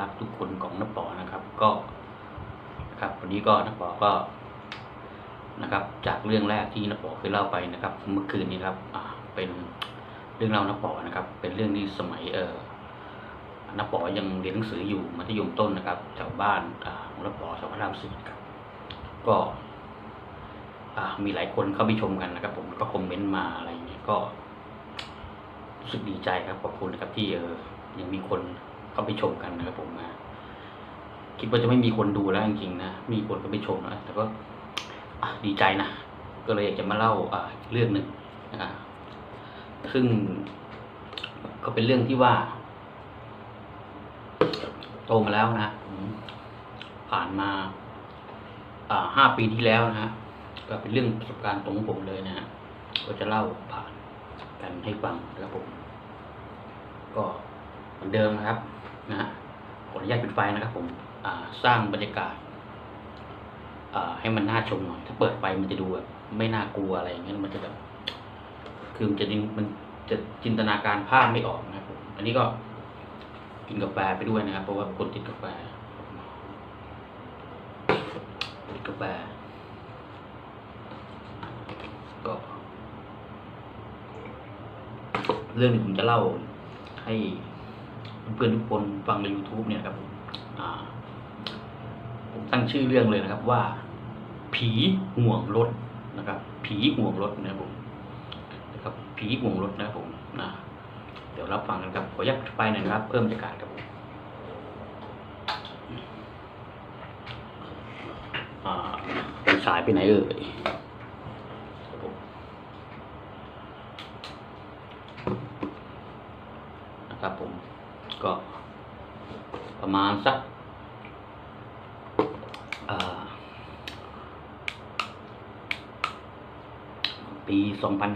รักทุกคนของนักปอนะครับ ก็นะครับวันนี้ก็นักปอก็นะครับ จากเรื่องแรกที่นักปอเคยเล่าไปนะครับ เมื่อคืนนี้ครับเป็นเรื่องเล่านักปอนะครับ เป็นเรื่องที่สมัยเออนักปอยังเรียนหนังสืออยู่มัธยมต้นนะครับแถวบ้านของนักปอแถวพระรามสี่ครับ ก็มีหลายคนเข้าไปชมกันนะครับ ผมก็คอมเมนต์มาอะไรอย่างเงี้ยก็รู้สึกดีใจครับขอบคุณนะครับที่เออยังมีคน เข้าไปชมกันนะครับผมนะคิดว่าจะไม่มีคนดูแล้วจริงๆนะมีคนเข้าไปชมนะแต่ก็ดีใจนะก็เลยอยากจะมาเล่าเรื่องหนึ่งนะครับซึ่งก็เป็นเรื่องที่ว่า โตมาแล้วนะผ่านมาห้าปีที่แล้วนะฮะก็เป็นเรื่องประสบการณ์ตรงของผมเลยนะฮะก็จะเล่าผ่านกันให้ฟังนะครับผม ก็เหมือนเดิมนะครับ นะฮะขออนุญาตปิดไฟนะครับผมสร้างบรรยากาศให้มันน่าชมหน่อย ถ้าเปิดไฟมันจะดูแบบไม่น่ากลัวอะไรอย่างเงี้ยมันจะแบบคือมันจะมันจะจินตนาการภาพไม่ออกนะครับผมอันนี้ก็กินกาแฟไปด้วยนะครับ เพราะว่าคนติดกาแฟติดกาแฟก็เรื่องที่ผมจะเล่าให้ เพื่อนทุกคนฟังใน YouTube เนี่ยครับผมผมตั้งชื่อเรื่องเลยนะครับว่า ผีห่วงรถนะครับ ผีห่วงรถนะครับผมนะครับ ผีห่วงรถนะครับผมนะเดี๋ยวรับฟังกันครับขอยับไปหน่อยนะครับ เพิ่มบรรยากาศครับผมสายไปไหนเอ่ยนะครับผม ก็ประมาณสักอ่าปี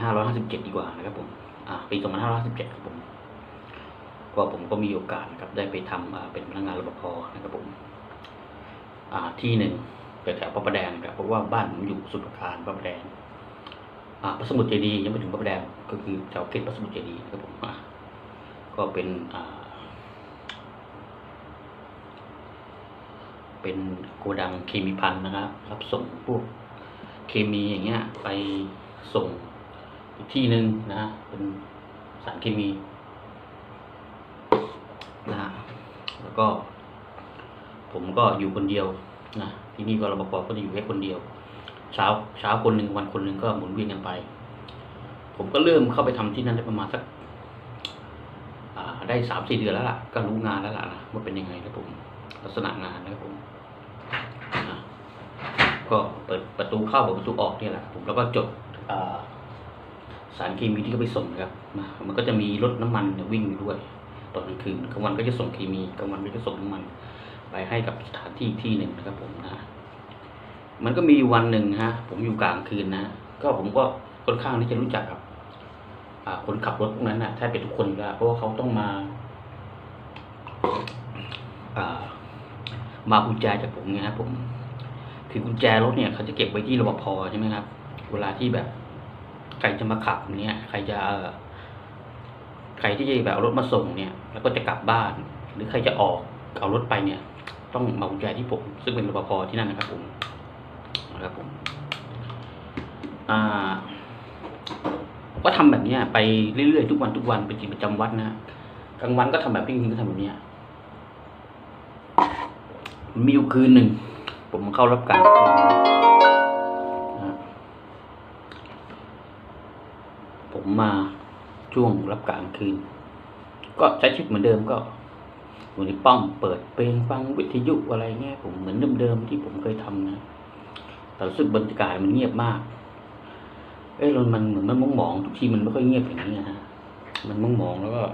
2557 ดีกว่านะครับผมอ่าปี 2557ครับผมก็ผมก็มีโอกาสนะครับ ได้ไปทำเป็นพนักงานรปภนะครับผมที่หนึ่งแถวพระประแดงครับเพราะว่าบ้านผมอยู่สุดประการพระประแดงพระสมุทรเจดีย์ยังไม่ถึงพระประแดงก็คือแถวเขตพระสมุทรเจดีย์ครับผมก็เป็นอ่า เป็นโกดังเคมีพันนะครับ รับส่งพวกเคมีอย่างเงี้ยไปส่งอีกที่หนึ่งนะ เป็นสารเคมีนะฮะแล้วก็ผมก็อยู่คนเดียวนะที่นี่ก็รปภก็จะอยู่แค่คนเดียว เช้าเช้าคนหนึ่งวันคนหนึ่งก็หมุนเวียนกันไป ผมก็เริ่มเข้าไปทำที่นั่นได้ประมาณสักได้สามสี่เดือนแล้วล่ะ ก็รู้งานแล้วล่ะนะว่าเป็นยังไงนะผมลักษณะงานนะครับผม ก็เปิดประตูเข้าเปิดประตูออกเนี่ยแหละผมแล้วก็จดสารเคมีที่เขาไปส่งครับมันก็จะมีรถน้ำมันเนี่ยวิ่งอยู่ด้วย ตอนกลางคืนกลางวันก็จะส่งเคมีกลางวันก็จะส่งน้ำมัน ไปให้กับสถานที่ที่หนึ่งนะครับผมนะ มันก็มีวันหนึ่งฮะ ผมอยู่กลางคืนนะ ก็ผมก็ค่อนข้างที่จะรู้จักกับคนขับรถพวกนั้นนะแทบเป็นทุกคนแล้วเพราะว่าเขาต้องมาอ่ามากุญแจจากผมไงครับผม คือกุญแจรถเนี่ยเขาจะเก็บไว้ที่รปภใช่ไหมครับ เวลาที่แบบ ใครจะมาขับเนี่ยใครจะเอ่อใครที่จะแบบเอารถมาส่งเนี่ย แล้วก็จะกลับบ้าน หรือใครจะออกเอารถไปเนี่ย ต้องมากุญแจที่ผม ซึ่งเป็นรปภที่นั่นนะครับผมนะครับผมอ่าก็ทำแบบเนี้ยไปเรื่อยๆทุกวันทุกวันเป็นกิจประจำวัดนะฮะกลางวันก็ทำแบบพี่คิงก็ทำแบบเนี้ยมีอยู่คืนหนึ่ง ผมเข้ารับการนะฮะผมมาช่วงรับกางคืน ก็ใช้ชีวิตเหมือนเดิมก็อยู่ในป้อมเปิดเพลงฟังวิทยุอะไรเงี้ยผมเหมือนเดิมๆที่ผมเคยทำนะแต่รู้สึกบรรยากาศมันเงียบมาก เอ้ยมันเหมือนมันมองมองทุกทีมันไม่ค่อยเงียบอย่างนี้นะฮะมันมองมองแล้วก็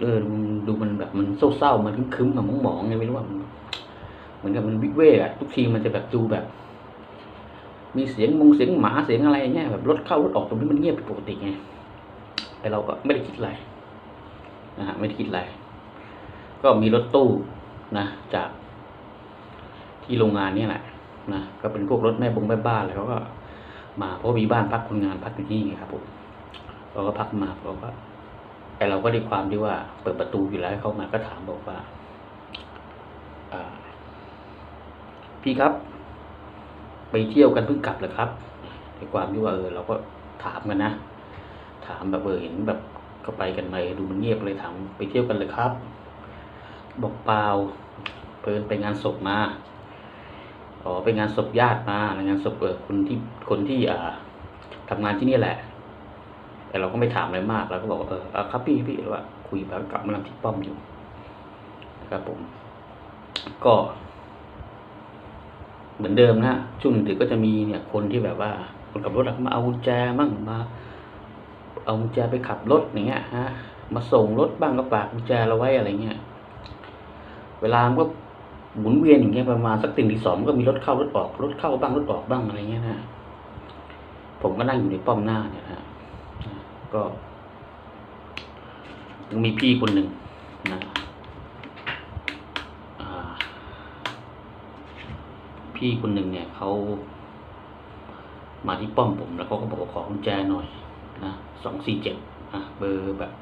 เออดูมันแบบมันเศร้าๆมันคึ้มๆมันมองมองไงไม่รู้ว่ามัน เหมือนกับมันวิเวกอะทุกทีมันจะแบบดูแบบ มีเสียงมงเสียงหมาเสียงอะไรเงี้ยแบบรถเข้ารถออกตรงนี้มันเงียบผิดปกติไงแต่เราก็ไม่ได้คิดอะไรนะฮะไม่ได้คิดอะไร ก็มีรถตู้นะ จากที่โรงงานเนี่ยแหละนะก็เป็นพวกรถแม่บงแม่บ้านอะไรเขาก็มาเพราะมีบ้านพักคนงานพักอยู่ที่นี่ไงครับผมเราก็พักมาเราก็แต่เราก็ด้วยความที่ว่า เปิดประตูอยู่แล้วให้เขามาก็ถามบอกว่าอ่า พี่ครับ ไปเที่ยวกันเพิ่งกลับเหรอครับในความที่ว่าเออเราก็ถามกันนะ ถามแบบเออเห็นแบบก็ไปกันไหมดูมันเงียบเลยถามไปเที่ยวกันเลยครับ บอกเปล่าเพิ่นไปงานศพมาอ๋อไปงานศพญาติมางานศพเออคนที่คนที่อ่าทำงานที่นี่แหละ แต่เราก็ไม่ถามอะไรมากเราก็บอกว่าเออเอาครับพี่พี่ว่าคุยแบบกลับมาลำที่ป้อมอยู่ครับผม ก็ มือนเดิมนะช่วงดึกก็จะมีเนี่ยคนที่แบบว่า คนขับรถมาเอาแจมั่งมา เอาแจไปขับรถอย่างเงี้ยฮะมาส่งรถบ้างก็ฝากกุญแจเราไว้อะไรเงี้ย เวลามันก็หมุนเวียนอย่างเงี้ยประมาณสักตีหนึ่สองก็มีรถเข้ารถออกรถเข้าบ้างรถออกบ้างอะไรเงี้ยนะผมก็นั่งอยู่ในป้อมหน้าเนี่ยฮะก็มีพี่คนหนึ่งนะ พี่คนหนึ่งเนี่ยเขามาที่ป้อมผมแล้วเขาก็บอกว่าขอกุญแจหน่อยนะสองสี่เจ็ดอะเบอร์แบบ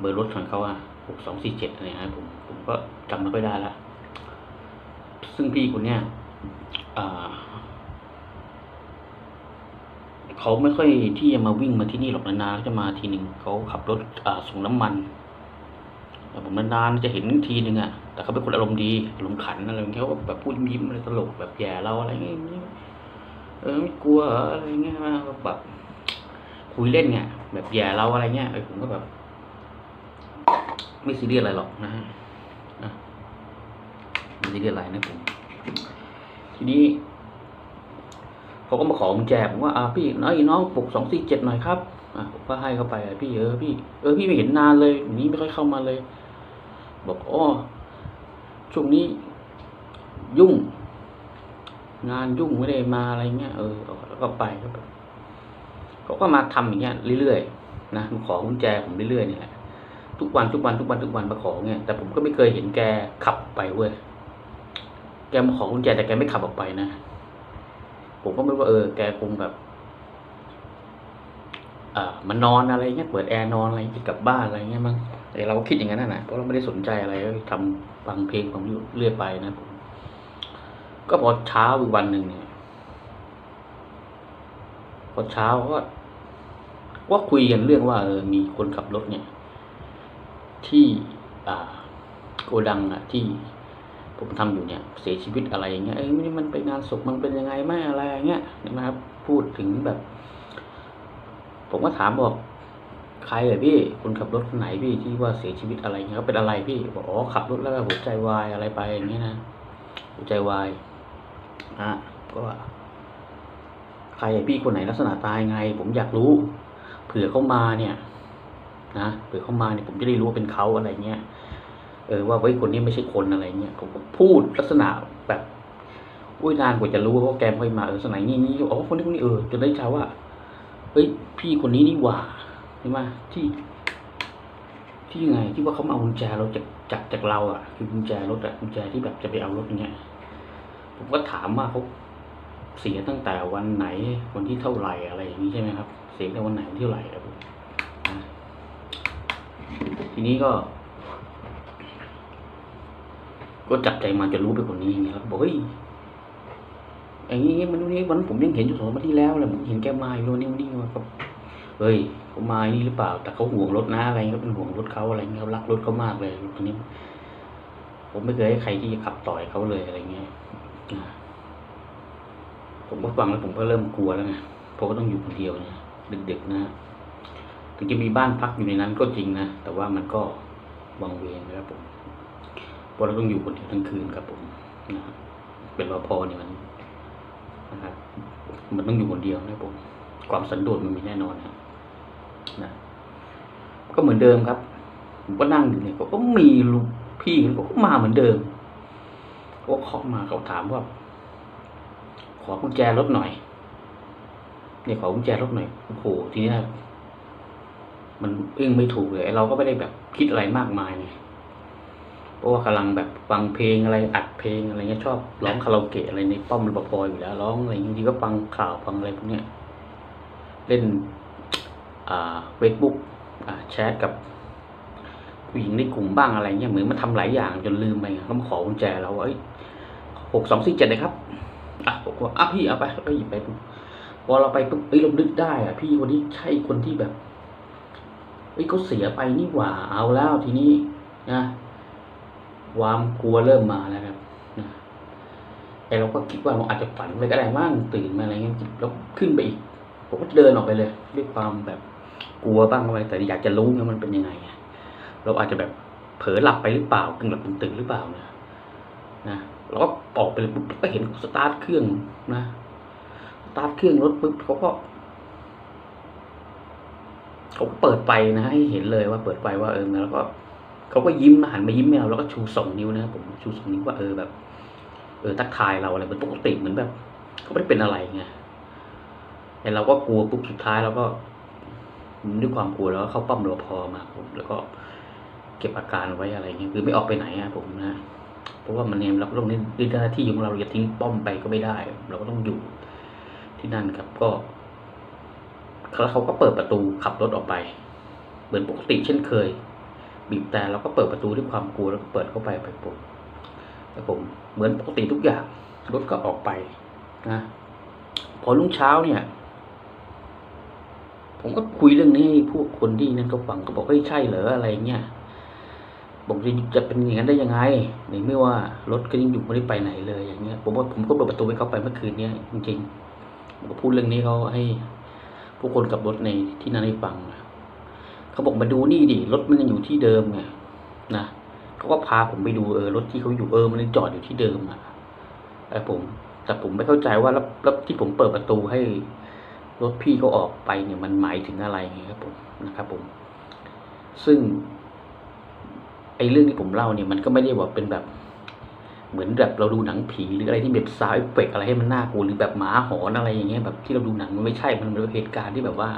เบอร์รถของเขาอะหกสองสี่เจ็ดอะไรนะผมผมก็จำไม่ค่อยได้ละซึ่งพี่คนเนี้ยอ่าเขาไม่ค่อยที่จะมาวิ่งมาที่นี่หรอกนานๆเขาจะมาทีหนึ่งเขาขับรถอ่าส่งน้ำมัน แต่ผมนานๆจะเห็นทีหนึ่งอะแต่เขาเป็นคนอารมณ์ดีอารมณ์ขันอะไรอย่างเงี้ยเขาแบบพูดยิ้มอะไรตลกแบบแย่เราอะไรเงี้ยเออไม่กลัวอะไรเงี้ยแบบคุยเล่นไงแบบแย่เราอะไรเงี้ยเออผมก็แบบ ไม่ซีเรียสอะไรหรอกนะฮะไม่ซีเรียสอะไรนะผมทีนี้เขาก็มาขอกุญแจกผมว่าอ่าพี่น้อยน้องปลุกสองสี่เจ็ดหน่อยครับอะผมก็ให้เขาไปอะพี่เออพี่เออพี่ไม่เห็นนานเลยนี้ไม่ค่อยเข้ามาเลย บอกอ๋อช่วงนี้ยุ่ง งานยุ่งไม่ได้มาอะไรเงี้ยเออแล้วก็ไปก็แบบเขาก็มาทำอย่างเงี้ยเรื่อยๆนะมาขอกุญแจผมเรื่อยๆนี่แหละทุกวันทุกวันทุกวันทุกวันมาขอเงี้ยแต่ผมก็ไม่เคยเห็นแกขับไปเว้ยแกมาขอกุญแจแต่แกไม่ขับออกไปนะผมก็ไม่รู้ว่าเออแกคงแบบอ่ามันนอนอะไรเงี้ยเปิดแอร์นอนอะไรกลับบ้านอะไรเงี้ยมั้ง แต่เราก็คิดอย่างนั้นน่ะเพราะเราไม่ได้สนใจอะไรก็ทำฟังเพลงผมอยู่เรื่อยไปนะผมก็พอเช้าอีกวันหนึ่งเนี่ยพอเช้าก็ว่าคุยกันเรื่องว่าเออมีคนขับรถเนี่ย ที่อ่าโกดังอะที่ผมทำอยู่เนี่ย เสียชีวิตอะไรอย่างเงี้ยเอ้ยนี่มันไปงานศพมันเป็นยังไงไหมอะไรอย่างเงี้ยนะครับ พูดถึงแบบ ผมก็ถามบอก ใครอะพี่คนขับรถคนไหนพี่ที่ว่าเสียชีวิตอะไรเงี้ยเขาเป็นอะไรพี่บอกอ๋อขับรถแล้วหัวใจวายอะไรไปอย่างเงี้ยนะหัวใจวายอะก็ว่าใครอะพี่คนไหนลักษณะตายไง ผมอยากรู้ เผื่อเขามาเนี่ยนะเผื่อเขามาเนี่ยผมจะได้รู้ว่าเป็นเขาอะไรเงี้ยเออว่าเฮ้ยคนนี้ไม่ใช่คนอะไรเงี้ยผมพูดลักษณะแบบอุ้ยนานกว่าจะรู้ว่าแกไม่มาเออลักษณะนี้นี่อ๋อคนนี้คนนี้เออจนได้ชาว่าเฮ้ยพี่คนนี้นี่หว่า ช่ไหมที่ ที่ไงที่ว่าเขามาเอากุญแจเราจากจากจากเราอะ คือกุญแจรถอะกุญแจที่แบบจะไปเอารถอย่างเงี้ยผมก็ถามว่าเขาเสียตั้งแต่วันไหนวันที่เท่าไหร่อะไรอย่างนี้ใช่ไหมครับ เสียตั้งแต่วันไหนวันที่เท่าไหร่ครับทีนี้ก็ ก็จับใจมาจะรู้เป็นคนนี้อย่างเงี้ยแล้วก็บอกเฮ้ยอย่างนี้มันวันนี้วันผมยังเห็นอยู่สองวันที่แล้วแหละผมเห็นแกมาอยู่วันนี้วันนี้มาครับเฮ้ย เขามานี่หรือเปล่า แต่เขาห่วงรถนะอะไรเงี้ยเป็นห่วงรถเขาอะไรเงี้ยเขารักรถเขามากเลยคนนี้ ผมไม่เคยให้ใครที่จะขับต่อยเขาเลยอะไรเงี้ยผมก็ฟังแล้วผมก็เริ่มกลัวแล้วไงเพราะก็ต้องอยู่คนเดียวนะดึกๆนะถึงจะมีบ้านพักอยู่ในนั้นก็จริงนะแต่ว่ามันก็วังเวงนะครับผมเพราะเราต้องอยู่คนเดียวทั้งคืนครับผมนะเป็นรปภเนี่ยมันนะครับมันต้องอยู่คนเดียวนะผมความสันโดษมันมีแน่นอนนะ นะก็เหมือนเดิมครับ ผมก็นั่งอยู่เนี่ยเขาก็มีลูกพี่เขาก็มาเหมือนเดิมเขาก็เคาะมาเขาถามว่า ขอกุญแจรถหน่อยเนี่ยขอกุญแจรถหน่อยโอ้โหทีนี้มันอึ้งไม่ถูกเลยเราก็ไม่ได้แบบคิดอะไรมากมายไงเพราะว่ากำลังแบบฟังเพลงอะไรอัดเพลงอะไรเงี้ยชอบร้องคาราโอเกะอะไรในป้อมรปภอยู่แล้วร้องอะไรบางทีก็ฟังข่าวฟังอะไรพวกเนี้ยเล่น เฟซบุ๊กแชทกับผู้หญิงในกลุ่มบ้างอะไรเงี้ยเหมือนมันทำหลายอย่างจนลืมไปเขามาขอกุญแจเราว่าเอ้ยหกสองสี่เจ็ดเลยครับอะผมก็อะพี่เอาไปก็หยิบไปพอเราไปปุ๊บเอ้ยเรานึกได้อะพี่คนนี้ใช่คนที่แบบเอ้ยเขาเสียไปนี่หว่าเอาแล้วทีนี้นะความกลัวเริ่มมาแล้วครับนะแต่เราก็คิดว่าเราอาจจะฝันไปก็ได้ว่างตื่นมาอะไรเงี้ยแล้วขึ้นไปอีกผมก็เดินออกไปเลย ด้วยความแบบ กลัวบ้างอะไรแต่อยากจะรู้ไงมันเป็นยังไง เราอาจจะแบบเผลอหลับไปหรือเปล่ากึ่งหลับกึ่งตื่นหรือเปล่านะนะเราก็ออกไปปุ๊บก็เห็นสตาร์ทเครื่องนะสตาร์ทเครื่องรถปุ๊บเขาก็เขาก็เปิดไฟนะให้เห็นเลยว่าเปิดไฟว่าเออแล้วก็เขาก็ยิ้มหันมายิ้มให้เราแล้วก็ชูสองนิ้วนะผมชูสองนิ้วว่าเออแบบ เออทักทายเราอะไรเป็นปกติเหมือนแบบเขาไม่ได้เป็นอะไรไงแต่เราก็กลัวปุ๊บสุดท้ายเราก็ ด้วยความกลัวแล้วก็เข้าป้อมรอพอมาผมแล้วก็เก็บอาการไว้อะไรเงี้ยคือไม่ออกไปไหนอะผมนะเพราะว่ามันเนี่ยเราก็ต้องในหน้าที่ของเราเราจะทิ้งป้อมไปก็ไม่ได้ เราก็ต้องอยู่ที่นั่นครับก็แล้วเขาก็เปิดประตูขับรถออกไป เหมือนปกติเช่นเคย บีบแต่เราก็เปิดประตูด้วยความกลัวแล้วก็เปิดเข้าไปไปปุ๊บแล้วผมเหมือนปกติทุกอย่างรถก็ออกไปนะพอรุ่งเช้าเนี่ย ผมก็คุยเรื่องนี้ให้พวกคนที่นั่นก็ฟังก็บอกเฮ้ยใช่เหรออะไรเงี้ยบอกจะจะเป็นอย่างนั้นได้ยังไงในเมื่อว่ารถก็ยังอยู่ไม่ได้ไปไหนเลย อย่างเงี้ยผมว่าผมก็เปิดประตูให้เขาไปเมื่อคืนเนี้ยจริงๆผมก็พูดเรื่องนี้เขาให้ผู้คนขับรถในที่นั่นให้ฟังเขาบอกมาดูนี่ดิรถมันยังอยู่ที่เดิมไงนะเขาก็พาผมไปดูเออรถที่เขาอยู่เออมันยังจอดอยู่ที่เดิมอะแต่ผม แต่ผมไม่เข้าใจว่าแล้วที่ผมเปิดประตูให้ รถพี่เขาออกไปเนี่ยมันหมายถึงอะไรไงครับผมนะครับผม ซึ่งไอ้เรื่องที่ผมเล่าเนี่ยมันก็ไม่ได้ว่าเป็นแบบเหมือนแบบเราดูหนังผีหรืออะไรที่แบบซาวเอฟเฟกอะไรให้มันน่ากลัวหรือแบบหมาหอนอะไรอย่างเงี้ยแบบที่เราดูหนังมันไม่ใช่มันเป็นเหตุการณ์ที่แบบว่า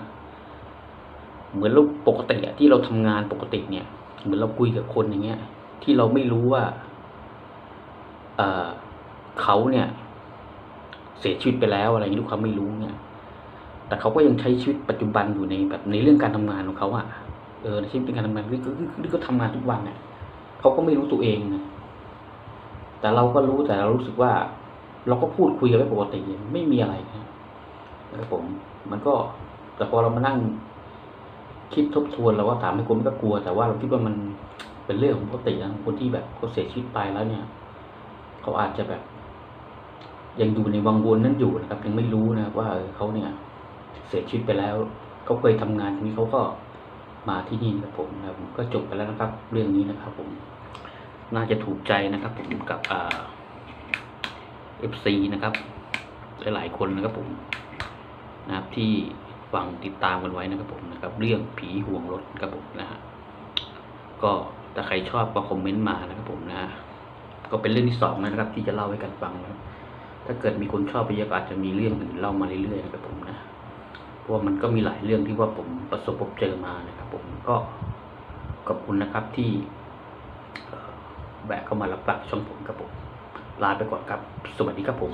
เหมือนเราปกติอะที่เราทำงานปกติเนี่ย เหมือนเราคุยกับคนอย่างเงี้ย ที่เราไม่รู้ว่าเออเขาเนี่ย เสียชีวิตไปแล้วอะไรอย่างนี้ด้วยความไม่รู้เนี่ย แต่เขาก็ยังใช้ชีวิตปัจจุบันอยู่ในแบบในเรื่องการทำงานของเขาอะเออในชีวิตการทำงานที่คือที่เขาทำงานทุกวันเนี่ยเขาก็ไม่รู้ตัวเองนะแต่เราก็รู้แต่เรารู้สึกว่า เราก็พูดคุยกันไปปกติไม่มีอะไรนะครับผม มันก็ แต่พอเรามานั่งคิดทบทวนเราก็ถามให้คนไม่ก็กลัว แต่ว่าเราคิดว่ามันเป็นเรื่องของปกตินะคนที่แบบเขาเสียชีวิตไปแล้วเนี่ย เขาอาจจะแบบ ยังอยู่ในวังวนนั้นอยู่นะครับ ยังไม่รู้นะว่าเขาเนี่ย เสียชีวิตไปแล้วเขาเคยทำงานทีนี้เขาก็มาที่นี่กับผมนะผมก็จบไปแล้วนะครับ เรื่องนี้นะครับ ผมน่าจะถูกใจนะครับ ผมกับเอฟซีนะครับ หลายๆคนนะครับผมนะครับที่ฟังติดตามกันไว้นะครับผมนะครับ เรื่องผีห่วงรถนะครับผมนะฮะก็ถ้าใครชอบก็คอมเมนต์มานะครับผมนะก็เป็นเรื่องที่สองนะครับ ที่จะเล่าให้กันฟังนะถ้าเกิดมีคนชอบไปเยอะก็อาจจะมีเรื่องอื่นเล่ามาเรื่อยๆนะครับผมนะ เพราะว่ามันก็มีหลายเรื่องที่ว่าผมประสบพบเจอมานะครับ ผมก็ขอบคุณนะครับที่แวะเข้ามารับฟังช่องผมครับผมลาไปก่อนครับ สวัสดีครับผม